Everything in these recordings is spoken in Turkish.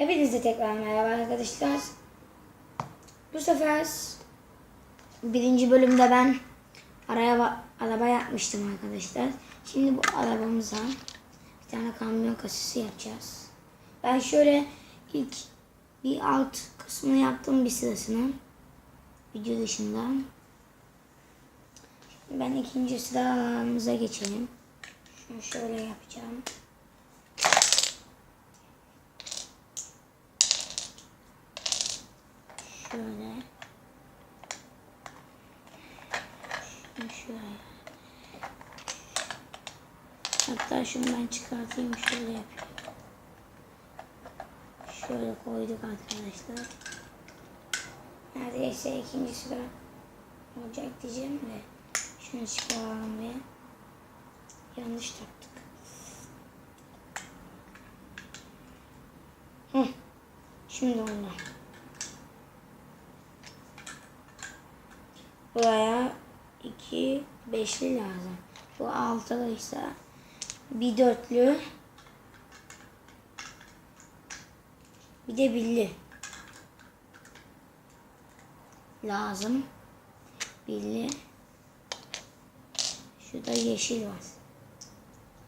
Hepinize tekrar merhaba arkadaşlar. Bu sefer birinci bölümde ben araya araba yapmıştım arkadaşlar. Şimdi bu arabamıza bir tane kamyon kasası yapacağız. Ben şöyle ilk bir alt kısmını yaptım bir sırasını. Video dışında. Şimdi ben ikinci sıramıza geçelim. Şunu şöyle yapacağım. Şöyle. Şunu şöyle. Hatta şunu ben çıkartayım şöyle yapayım. Şöyle koyduk arkadaşlar. Neredeyse ikinci sıra olacak diyeceğim de şunu çıkaralım ve yanlış taktık. Hı. Şimdi oldu. Buraya iki beşli lazım. Bu altılı ise bir dörtlü bir de birli lazım. Birli. Şurada yeşil var.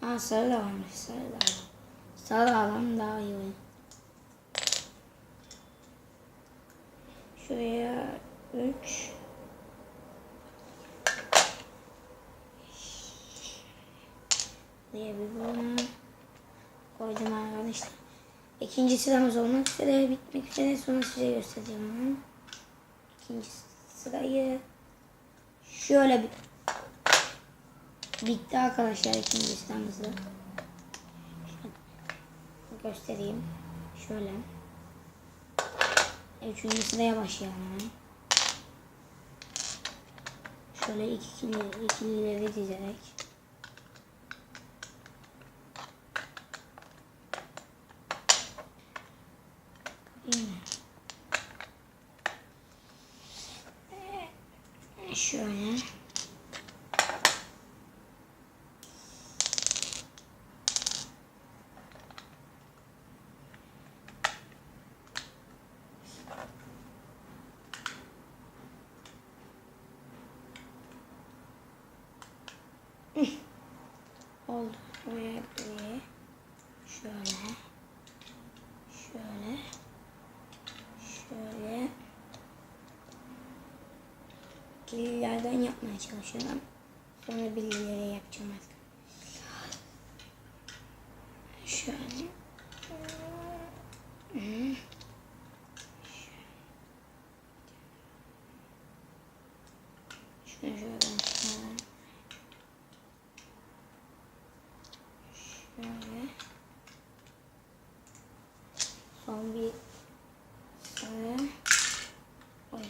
Ha sarı da varmış. Sarı da var. Sarı alan daha iyi olur. Şuraya üç. Diye bir bölüm koydum arkadaşlar. İkinci sıramız olmak üzere bitmek üzere sonra size göstereceğim onu. İkinci sırayı şöyle bir bitti arkadaşlar ikinci sıramızda. Göstereyim. Şöyle. Üçüncü sıraya başlayalım hemen. Şöyle iki ikili, ikilileri dizerek. Şöyle. Oldu. Buraya buraya. Şöyle. Şöyle. Şöyle. Kililerden yapmaya çalışıyorum. Sonra bilgileri yapacağım artık. Şöyle. Hı. Şunu şöyle çıkaralım. Şöyle. Son bir sarı. Oy,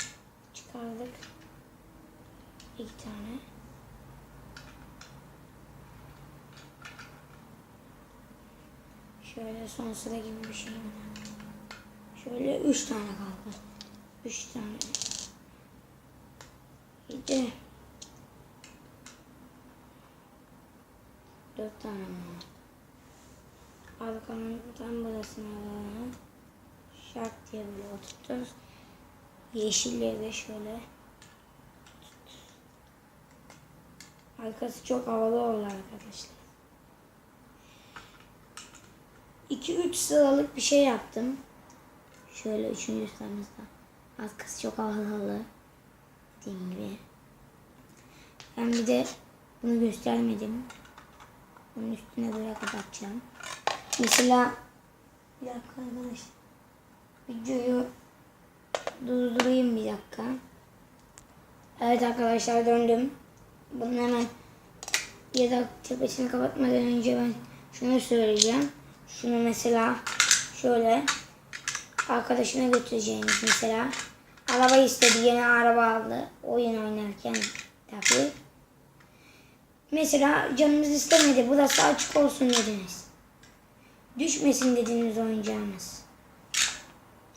çıkardık. İki tane. Şöyle son sıra gibi bir şey. Şöyle üç tane kaldı. Üç tane. Bir de dört tane var. Arkanın tam burasına. Şart diye böyle oturturuz. Yeşilleri şöyle Arkası çok havalı oldu arkadaşlar. 2-3 sıralık bir şey yaptım. Şöyle üçüncü sıramızda. Arkası çok havalı. Dediğim gibi. Ben bir de bunu göstermedim. Bunun üstüne böyle kapatacağım. Mesela bir dakika arkadaşlar. Videoyu durdurayım bir dakika. Evet arkadaşlar döndüm. Bunun hemen ya tepesini kapatmadan önce ben şunu söyleyeceğim. Şunu mesela şöyle arkadaşına götüreceğiniz mesela. Araba istedi yeni araba aldı. Oyun oynarken tabii. Mesela canınız istemedi burası açık olsun dediniz. Düşmesin dediniz oyuncağınız.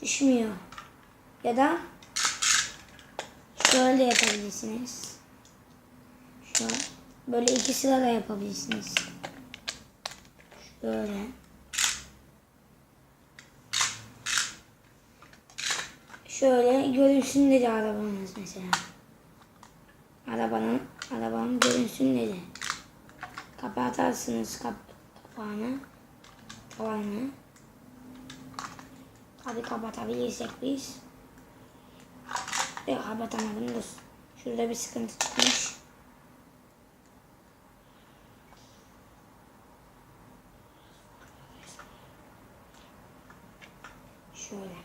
Düşmüyor. Ya da şöyle yapabilirsiniz. Böyle iki sıra da yapabilirsiniz. Şöyle. Şöyle görünsün dedi arabamız mesela. Arabanın, arabanın görünsün dedi. Kapatarsınız kap, kapağını, tavanını. Tabi kapatabilirsek biz. Yok kapatamadım dur. Şurada bir sıkıntı çıkmış. Şöyle.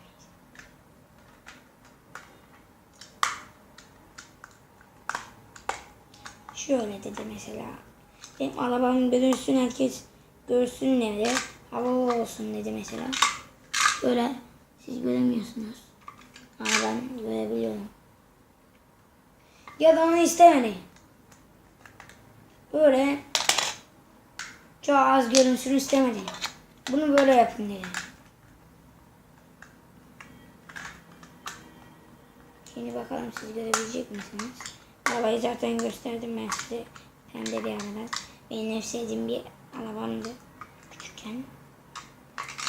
Şöyle dedi mesela. Benim arabamın görünsün herkes görsün dedi. Havalı olsun dedi mesela. Böyle siz göremiyorsunuz. Ama ben görebiliyorum. Ya da onu istemedi. Böyle çok az görünsün istemedi. Bunu böyle yapın dedi. Şimdi bakalım siz görebilecek misiniz? Arabayı zaten gösterdim ben size. Pembe bir araba. Benim en sevdiğim bir arabamdı küçükken.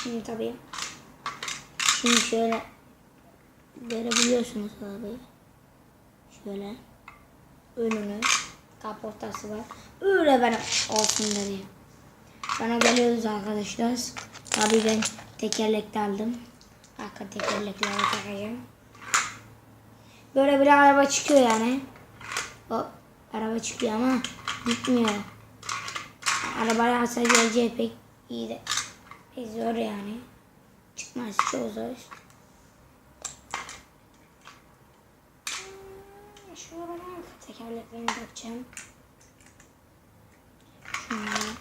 Şimdi tabii. Şimdi şöyle görebiliyorsunuz arabayı. Şöyle önünü kaportası var. Öyle ben olsun dedi. Bana geliyoruz arkadaşlar. Tabii ben tekerlekli aldım. Arka tekerlekleri takacağım. Böyle bir araba çıkıyor yani. O araba çıkıyor ama gitmiyor. Arabaya hasar geleceği pek iyi de pek zor yani. Çıkmaz çok zor. Şuraya ben tekerleklerini takacağım. Şunları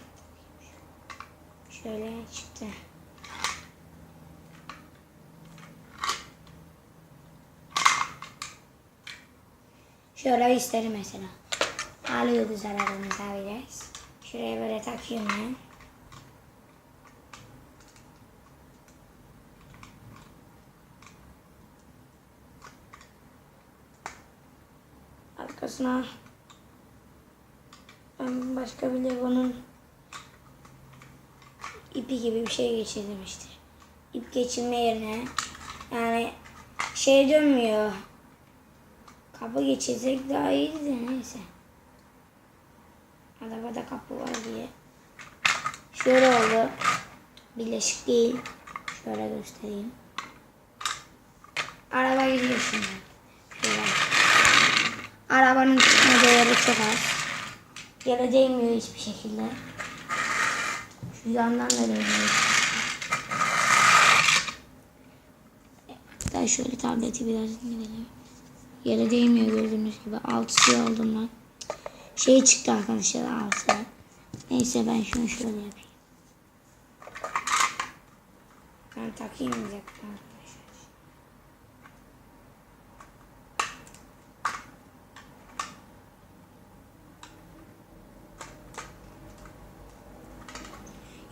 şöyle çıktı. Şöyle isterim mesela. Alıyoruz arabamıza biraz. Şuraya böyle takıyorum ben. Arkasına ben başka bir Lego'nun ipi gibi bir şey geçirdim işte. İp geçirme yerine yani şey dönmüyor. Kapı geçirsek daha iyiydi de neyse. Arabada kapı var diye. Şöyle oldu. Birleşik değil. Şöyle göstereyim. Araba gidiyor şimdi. Şöyle. Arabanın çıkma değeri çok az. Yere değmiyor hiçbir şekilde. Şu yandan da değmiyor. Hatta şöyle tableti biraz indirelim. Yere değmiyor gördüğünüz gibi. Altısı aldım ben. Şey çıktı arkadaşlar altı. Neyse ben şunu şöyle yapayım. Ben takayım diyecektim arkadaşlar.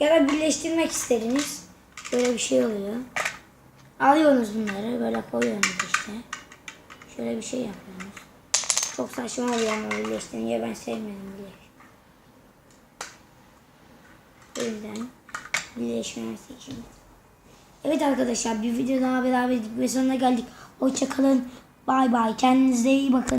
Ya da birleştirmek istediniz. Böyle bir şey oluyor. Alıyorsunuz bunları böyle koyuyorsunuz işte. Şöyle bir şey yapıyorsunuz. Çok saçma oluyor ama birleştirince ben sevmedim bile. O yüzden birleşmemesi için. Evet arkadaşlar bir video daha beraber ve sonuna geldik. Hoşçakalın. Bay bay. Kendinize iyi bakın.